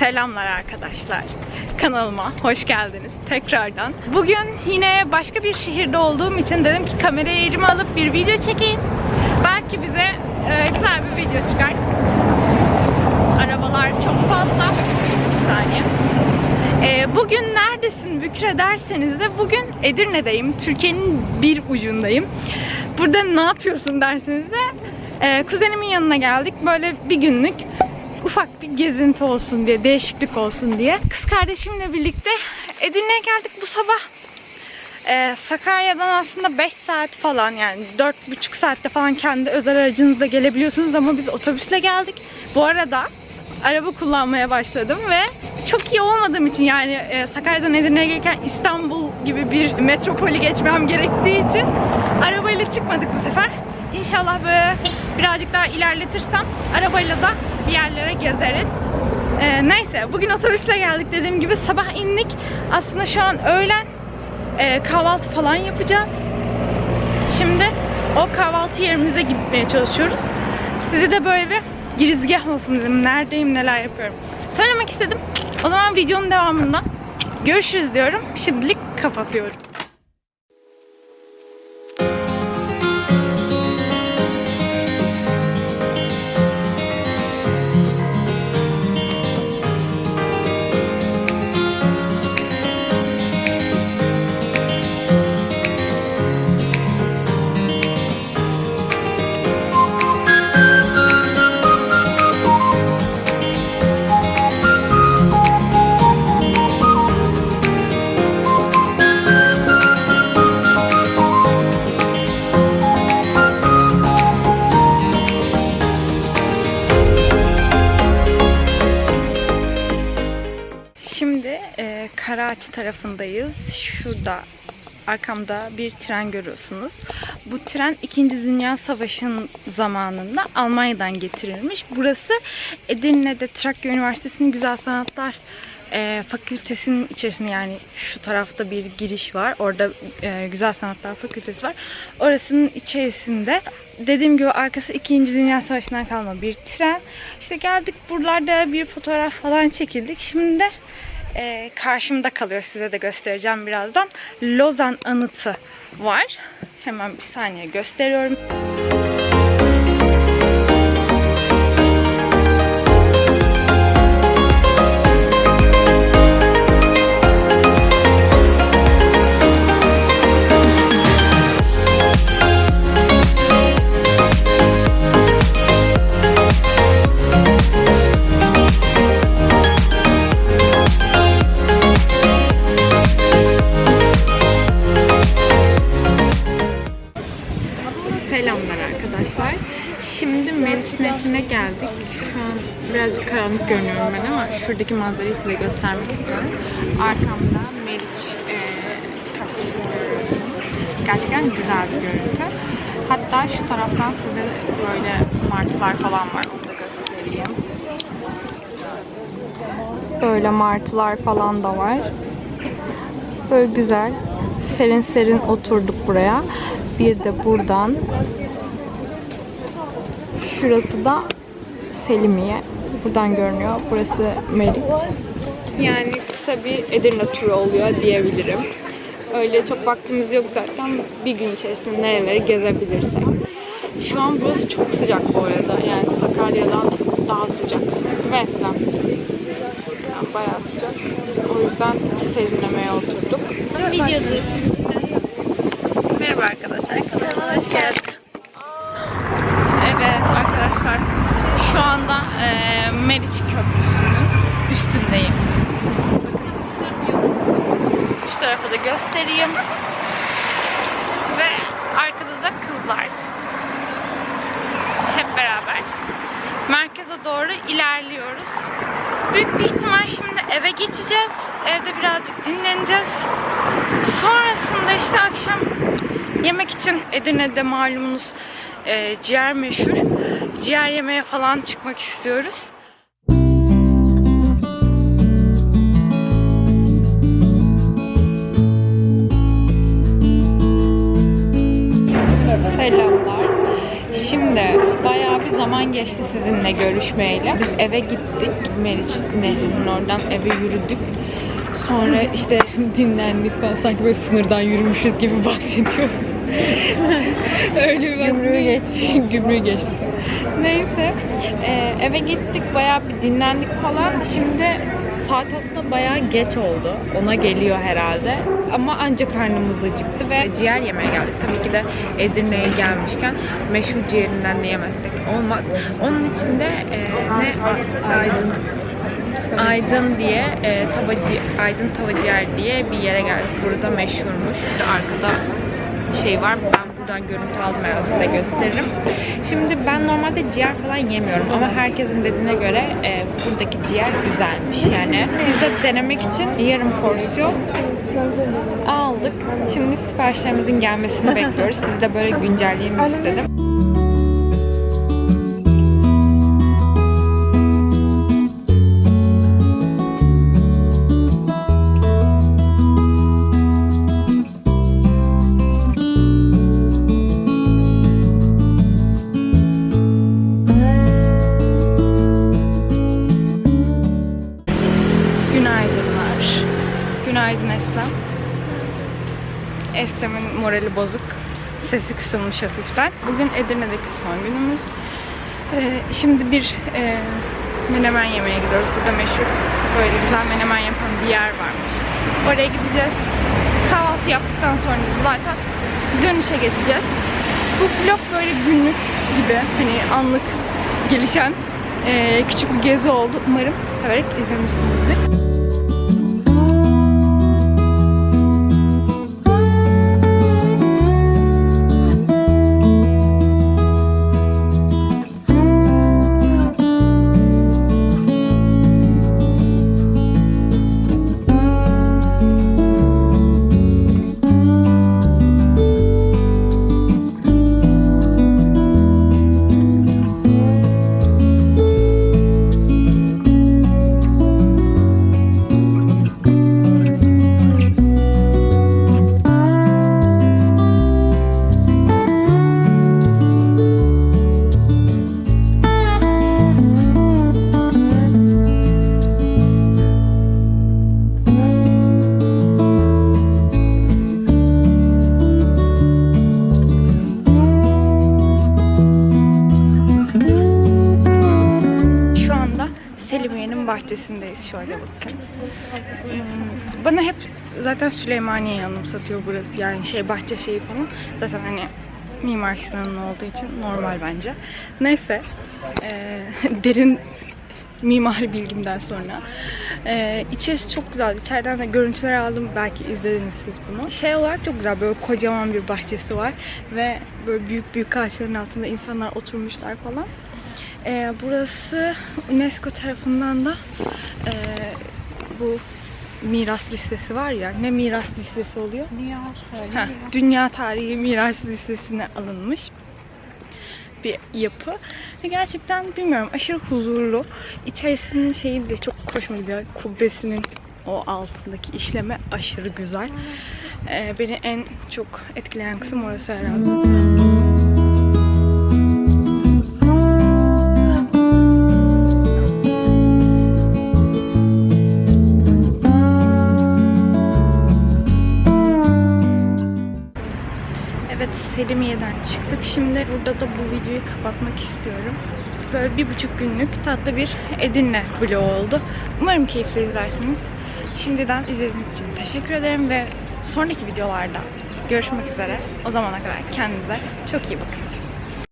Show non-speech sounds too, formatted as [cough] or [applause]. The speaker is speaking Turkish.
Selamlar arkadaşlar. Kanalıma hoş geldiniz tekrardan. Bugün yine başka bir şehirde olduğum için dedim ki kamerayı elime alıp bir video çekeyim. Belki bize e, güzel bir video çıkar. Arabalar çok fazla. Bir saniye. E, bugün neredesin Bükre derseniz de bugün Edirne'deyim. Türkiye'nin bir ucundayım. Burada ne yapıyorsun derseniz de e, kuzenimin yanına geldik. Böyle bir günlük ufak bir gezinti olsun diye, değişiklik olsun diye. Kız kardeşimle birlikte Edirne'ye geldik bu sabah. Ee, Sakarya'dan aslında 5 saat falan yani 4,5 saatte falan kendi özel aracınızla gelebiliyorsunuz ama biz otobüsle geldik. Bu arada araba kullanmaya başladım ve çok iyi olmadığım için yani e, Sakarya'dan Edirne'ye gelirken İstanbul gibi bir metropolü geçmem gerektiği için arabayla çıkmadık bu sefer. İnşallah böyle birazcık daha ilerletirsem arabayla da bir yerlere gezeriz. Ee, neyse bugün otobüsle geldik dediğim gibi sabah indik. Aslında şu an öğlen e, kahvaltı falan yapacağız. Şimdi o kahvaltı yerimize gitmeye çalışıyoruz. Size de böyle bir girizgah olsun dedim. Neredeyim, neler yapıyorum. Söylemek istedim. O zaman videonun devamında görüşürüz diyorum. Şimdilik kapatıyorum. E, Karaağaç tarafındayız. Şurada arkamda bir tren görüyorsunuz. Bu tren 2. Dünya Savaşı'nın zamanında Almanya'dan getirilmiş. Burası Edirne'de Trakya Üniversitesi'nin Güzel Sanatlar e, Fakültesinin içerisinde yani şu tarafta bir giriş var. Orada e, Güzel Sanatlar Fakültesi var. Orasının içerisinde dediğim gibi arkası 2. Dünya Savaşı'ndan kalma bir tren. İşte geldik buralarda bir fotoğraf falan çekildik. Şimdi de e, karşımda kalıyor. Size de göstereceğim birazdan. Lozan anıtı var. Hemen bir saniye gösteriyorum. Selamlar arkadaşlar. Şimdi Meriç Nehri'ne geldik. Şu an birazcık karanlık görünüyorum ben ama şuradaki manzarayı size göstermek istiyorum. Arkamda Meriç e, görüyorsunuz. Gerçekten güzel bir görüntü. Hatta şu taraftan size böyle martılar falan var. Onu da göstereyim. Böyle martılar falan da var. Böyle güzel. Serin serin oturduk buraya. Bir de buradan şurası da Selimiye. Buradan görünüyor. Burası Meriç. Yani kısa bir Edirne turu oluyor diyebilirim. Öyle çok vaktimiz yok zaten. Bir gün içerisinde nereleri gezebilirsek. Şu an burası çok sıcak bu arada. Yani Sakarya'dan daha sıcak. Mesela yani bayağı sıcak. O yüzden serinlemeye oturduk. Videodayız. Merhaba arkadaşlar. Kanalıma hoş geldiniz. Arkadaşlar. Şu anda eee Meriç Köprüsü'nün üstündeyim. Şu tarafı da göstereyim. Ve arkada da kızlar. Hep beraber merkeze doğru ilerliyoruz. Büyük bir ihtimal şimdi eve geçeceğiz. Evde birazcık dinleneceğiz. Sonrasında işte akşam yemek için Edirne'de malumunuz e, ciğer meşhur. Ciğer yemeye falan çıkmak istiyoruz. Selamlar. Şimdi bayağı bir zaman geçti siz sizinle görüşmeyle. Biz eve gittik. Meriç Nehri'nin oradan eve yürüdük. Sonra işte [laughs] dinlendik falan sanki böyle sınırdan yürümüşüz gibi [laughs] bahsediyoruz. [laughs] Öyle bir Gümrüğü geçtik. [laughs] Gümrüğü geçtik. Neyse e, eve gittik bayağı bir dinlendik falan. Şimdi saat aslında bayağı geç oldu. Ona geliyor herhalde. Ama ancak karnımız acıktı ve ciğer yemeye geldik. Tabii ki de Edirne'ye gelmişken meşhur ciğerinden de yemezsek olmaz. Onun için de e, ne? Aydın. Aydın diye e, tavacı Aydın Tava Ciğer diye bir yere geldik. Burada meşhurmuş. Şurada arkada şey var. Ben buradan görüntü aldım ben size gösteririm. Şimdi ben normalde ciğer falan yemiyorum ama herkesin dediğine göre e, buradaki ciğer güzelmiş. Yani biz de denemek için yarım porsiyon aldık. Şimdi siparişlerimizin gelmesini bekliyoruz. Sizi de böyle güncelleyeyim istedim. Günaydın Eslem. Eslem'in morali bozuk. Sesi kısılmış hafiften. Bugün Edirne'deki son günümüz. Ee, şimdi bir e, menemen yemeye gidiyoruz. Burada meşhur böyle güzel menemen yapan bir yer varmış. Oraya gideceğiz. Kahvaltı yaptıktan sonra zaten dönüşe geçeceğiz. Bu vlog böyle günlük gibi hani anlık gelişen e, küçük bir gezi oldu. Umarım severek izlemişsinizdir. Selimiye'nin bahçesindeyiz. Şöyle bakın. Hmm, Bana hep zaten Süleymaniye'yi anımsatıyor burası. Yani şey bahçe şeyi falan. Zaten hani Mimar Sinan'ın olduğu için normal bence. Neyse. eee, [laughs] derin mimari bilgimden sonra. Ee, içerisi çok güzel. İçeriden de görüntüler aldım. Belki izlediniz siz bunu. Şey olarak çok güzel. Böyle kocaman bir bahçesi var. Ve böyle büyük büyük ağaçların altında insanlar oturmuşlar falan. Ee, burası UNESCO tarafından da e, bu miras listesi var ya. Ne miras listesi oluyor? Dünya Heh, Dünya Tarihi Miras Listesi'ne alınmış bir yapı. Ve gerçekten bilmiyorum aşırı huzurlu. İçerisinin şeyi de çok hoşuma gidiyor. Kubbesinin o altındaki işleme aşırı güzel. Ee, beni en çok etkileyen kısım orası herhalde. Selimiye'den çıktık. Şimdi burada da bu videoyu kapatmak istiyorum. Böyle bir buçuk günlük tatlı bir Edirne vlogu oldu. Umarım keyifle izlersiniz. Şimdiden izlediğiniz için teşekkür ederim ve sonraki videolarda görüşmek üzere. O zamana kadar kendinize çok iyi bakın.